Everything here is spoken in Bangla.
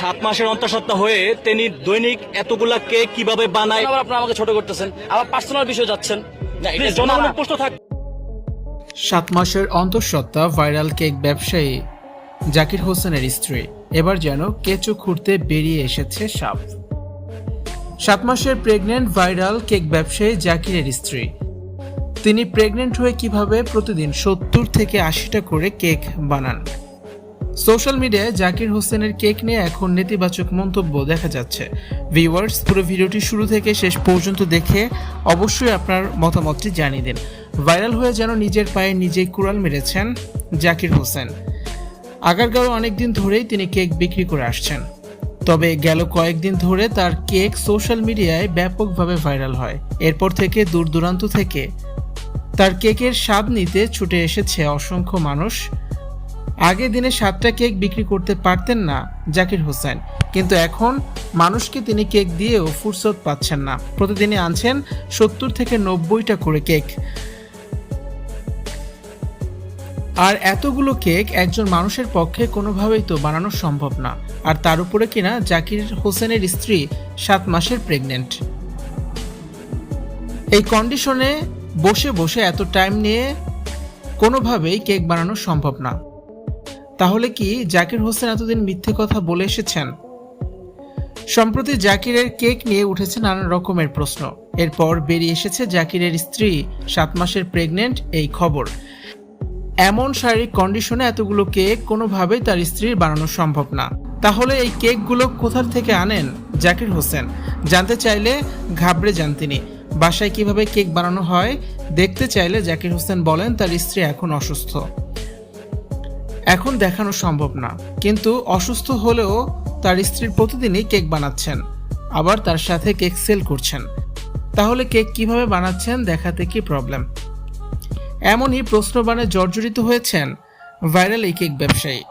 সাত মাসের অন্তঃসত্ত্বা হয়ে তিনি দৈনিক এতগুলা কেক কীভাবে বানায়? আবার আপনারা আমাকে ছোট করতেছেন। আবার পার্সোনাল বিষয় যাচ্ছেন। জনগণের। প্রশ্ন থাক। সাত মাসের অন্তঃসত্ত্বা ভাইরাল কেক ব্যবসায়ী জাকির হোসেনের স্ত্রী। এবার যেন কেঁচো খুঁড়তে বেরিয়ে এসেছে সাপ। সাত মাসের প্রেগনেন্ট ভাইরাল কেক ব্যবসায়ী জাকিরের স্ত্রী। তিনি প্রেগনেন্ট হয়ে কীভাবে প্রতিদিন সত্তর থেকে আশিটা করে কেক বানান? সোশ্যাল মিডিয়ায় জাকির হোসেনের কেক নিয়ে এখন নেতিবাচক মন্তব্য দেখা যাচ্ছে। ভিউয়ার্স, পুরো ভিডিওটি শুরু থেকে শেষ পর্যন্ত দেখে অবশ্যই আপনার মতামতটি জানিয়ে দিন। ভাইরাল হয়ে যেন নিজের পায়ে নিজেই কুড়াল মেরেছেন জাকির হোসেন। আগারগাঁও অনেকদিন ধরেই তিনি কেক বিক্রি করে আসছেন। তবে গেল কয়েকদিন ধরে তার কেক সোশ্যাল মিডিয়ায় ব্যাপকভাবে ভাইরাল হয়। এরপর থেকে দূর দূরান্ত থেকে তার কেকের স্বাদ নিতে ছুটে এসেছে অসংখ্য মানুষ। আগে দিনে সাতটা কেক বিক্রি করতে পারতেন না জাকির হোসেন। কিন্তু এখন মানুষকে তিনি কেক দিয়েও ফুরসত পাচ্ছেন না। প্রতিদিনই আনছেন সত্তর থেকে নব্বইটা করে কেক। আর এতগুলো কেক একজন মানুষের পক্ষে কোনোভাবেই তো বানানো সম্ভব না। আর তার উপরে কিনা জাকির হোসেনের স্ত্রী সাত মাসের প্রেগনেন্ট। এই কন্ডিশনে বসে বসে এত টাইম নিয়ে কোনোভাবেই কেক বানানো সম্ভব না। তাহলে কি জাকির হোসেন এতদিন মিথ্যে কথা বলে এসেছেন? সম্প্রতি জাকিরের কেক নিয়ে উঠেছে নানান রকমের প্রশ্ন। এরপর বেরিয়ে এসেছে জাকিরের স্ত্রী, সাত মাসের প্রেগনেন্ট, এই খবর। এমন শারীরিক কন্ডিশনে এতগুলো কেক কোনোভাবেই তার স্ত্রীর বানানো সম্ভব না। তাহলে এই কেকগুলো কোথার থেকে আনেন জাকির হোসেন? জানতে চাইলে ঘাবড়ে যান তিনি। বাসায় কীভাবে কেক বানানো হয়, দেখতে চাইলে জাকির হোসেন বলেন তার স্ত্রী এখন অসুস্থ। এখন দেখানো সম্ভব না। কিন্তু অসুস্থ হলেও তার স্ত্রীর প্রতিদিনই কেক বানাচ্ছেন। আবার তার সাথে কেক সেল করছেন। তাহলে কেক কীভাবে বানাচ্ছেন দেখাতে কি প্রবলেম এমনই প্রশ্নবাণে জর্জরিত হয়েছেন ভাইরাল এই কেক ব্যবসায়ী।